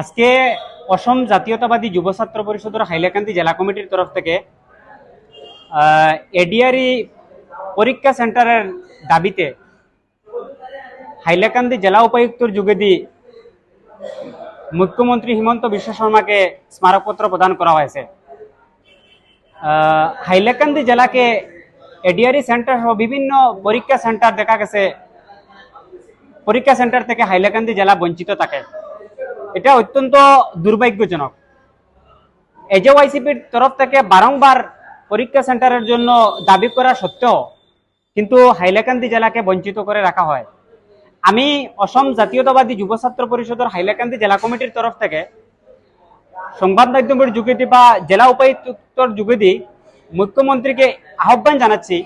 আজকে অসম জাতীয়তাবাদী যুব ছাত্র পরিষদের হাইলাকান্দি জেলা কমিটির তরফ থেকে এডিআরই পরীক্ষা সেন্টারের দাবিতে হাইলাকান্দি জেলা উপায়ুক্তর যুগেদি মুখ্যমন্ত্রী হিমন্ত বিশ্ব শর্মাকে স্মারকপত্র প্রদান করা হয়েছে হাইলাকান্দি জেলাকে এডিআরই সেন্টার সহ বিভিন্ন পরীক্ষা সেন্টার দেখা গেছে। পরীক্ষা সেন্টার থেকে হাইলাকান্দি জেলা বঞ্চিত থাকে। এটা অত্যন্ত দুর্ভাগ্যজনক। এজেওয়াইসিপির তরফ থেকে বারংবার পরীক্ষা সেন্টারের জন্য দাবি করা সত্ত্বেও কিন্তু হাইলাকান্দি জেলাকে বঞ্চিত করে রাখা হয়। আমি অসম জাতীয়তাবাদী যুব ছাত্র পরিষদের হাইলাকান্দি জেলা কমিটির তরফ থেকে সংবাদ মাধ্যমের যুগেদি বা জেলা উপায়ুক্তর যুগেদি মুখ্যমন্ত্রীকে আহ্বান জানাচ্ছি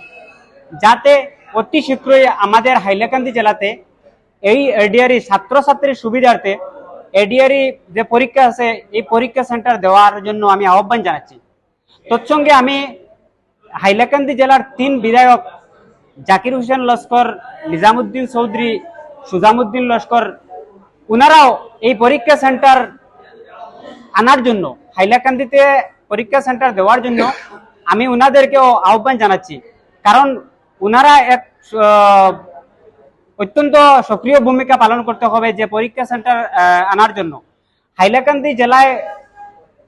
যাতে অতি শীঘ্রই আমাদের হাইলাকান্দি জেলাতে এই এডিআরই ছাত্রছাত্রীর সুবিধার্থে এডিআরই যে পরীক্ষা আছে, এই পরীক্ষা সেন্টার দেওয়ার জন্য আমি আহ্বান জানাচ্ছি। তৎসঙ্গে আমি হাইলাকান্দি জেলার তিন বিধায়ক জাকির হোসেন লস্কর, নিজামুদ্দিন চৌধুরী, সুজামুদ্দিন লস্কর ওনারাও এই পরীক্ষা সেন্টার আনার জন্য, হাইলাকান্দিতে পরীক্ষা সেন্টার দেওয়ার জন্য আমি ওনাদেরকেও আহ্বান জানাচ্ছি। কারণ ওনারা এক অত্যন্ত সক্রিয় ভূমিকা পালন করতে হবে যে পরীক্ষা সেন্টার আনার জন্য। হাইলাকান্দি জেলায়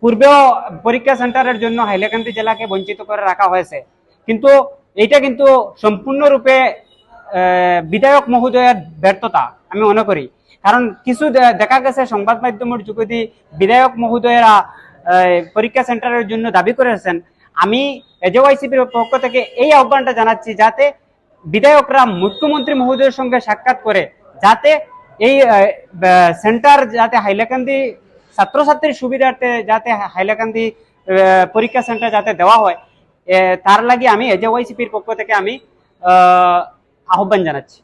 পূর্বেও পরীক্ষা সেন্টারের জন্য হাইলাকান্দি জেলাকে বঞ্চিত করে রাখা হয়েছে। কিন্তু এইটা কিন্তু সম্পূর্ণরূপে বিধায়ক মহোদয়ের ব্যর্থতা, আমি মনে করি। কারণ কিছু দেখা গেছে সংবাদ মাধ্যমের যুগদি বিধায়ক মহোদয়েরা পরীক্ষা সেন্টারের জন্য দাবি করেছেন। আমি এজওয়াইসিপির পক্ষ থেকে এই আহ্বানটা জানাচ্ছি যাতে বিধায়করা মুখ্যমন্ত্রী মহোদয়ের সঙ্গে সাক্ষাৎ করে যাতে এই সেন্টার যাতে হাইলাকান্দি ছাত্রছাত্রীর সুবিধার্থে যাতে হাইলাকান্দি পরীক্ষা সেন্টার যাতে দেওয়া হয় তার লাগে আমি এজে ওয়াইসিপির পক্ষ থেকে আমি আহ্বান জানাচ্ছি।